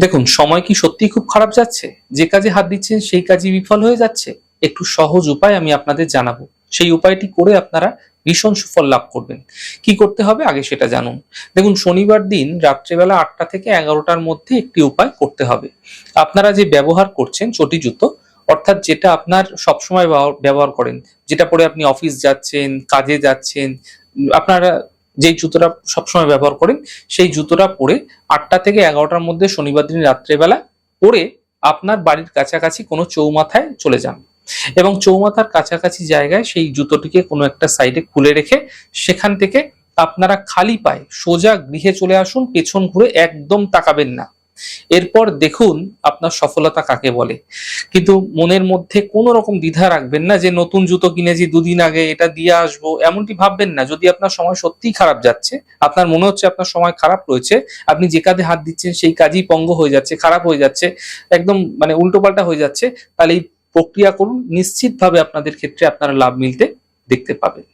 দেখুন, সময় কি সত্যি খুব খারাপ যাচ্ছে? যে কাজে হাত দিচ্ছেন সেই কাজই বিফল হয়ে যাচ্ছে। একটু সহজ উপায় আমি আপনাদের জানাব। সেই উপায়টি করে আপনারা ভীষণ সুফল লাভ করবেন। কি করতে হবে? আগে সেটা জানুন। দেখুন, শনিবার দিন রাত্রেবেলা আটটা থেকে এগারোটার মধ্যে একটি উপায় করতে হবে। আপনারা যে ব্যবহার করছেন চটি জুতো, অর্থাৎ যেটা আপনার সবসময় ব্যবহার- ব্যবহার করেন, যেটা পরে আপনি অফিস যাচ্ছেন, কাজে যাচ্ছেন, আপনারা যেই জুতোটা সবসময় ব্যবহার করেন সেই জুতোটা পরে আটটা থেকে এগারোটার মধ্যে শনিবার দিন রাত্রেবেলা পরে আপনার বাড়ির কাছাকাছি কোনো চৌমাথায় চলে যান। এবং চৌমাথার কাছাকাছি জায়গায় সেই জুতোটিকে কোনো একটা সাইডে খুলে রেখে সেখান থেকে আপনারা খালি পায়ে সোজা গৃহে চলে আসুন, পেছন ঘুরে একদম তাকাবেন না। এরপর দেখুন আপনার সফলতা কাকে বলে। কিন্তু মনের মধ্যে কোনো রকম দ্বিধা রাখবেন না যে নতুন জুতো কিনেছি, দুদিন আগে এটা দিয়ে আসব, এমনটি ভাববেন না। যদি আপনার সময় সত্যিই খারাপ যাচ্ছে, আপনার মনে হচ্ছে আপনার সময় খারাপ রয়েছে, আপনি যে কাজে হাত দিচ্ছেন সেই কাজই পঙ্গ হয়ে যাচ্ছে, খারাপ হয়ে যাচ্ছে, একদম মানে উল্টোপাল্টা হয়ে যাচ্ছে, তাহলে এই প্রক্রিয়া করুন, নিশ্চিতভাবে আপনাদের ক্ষেত্রে আপনারা লাভ মিলতে দেখতে পাবেন।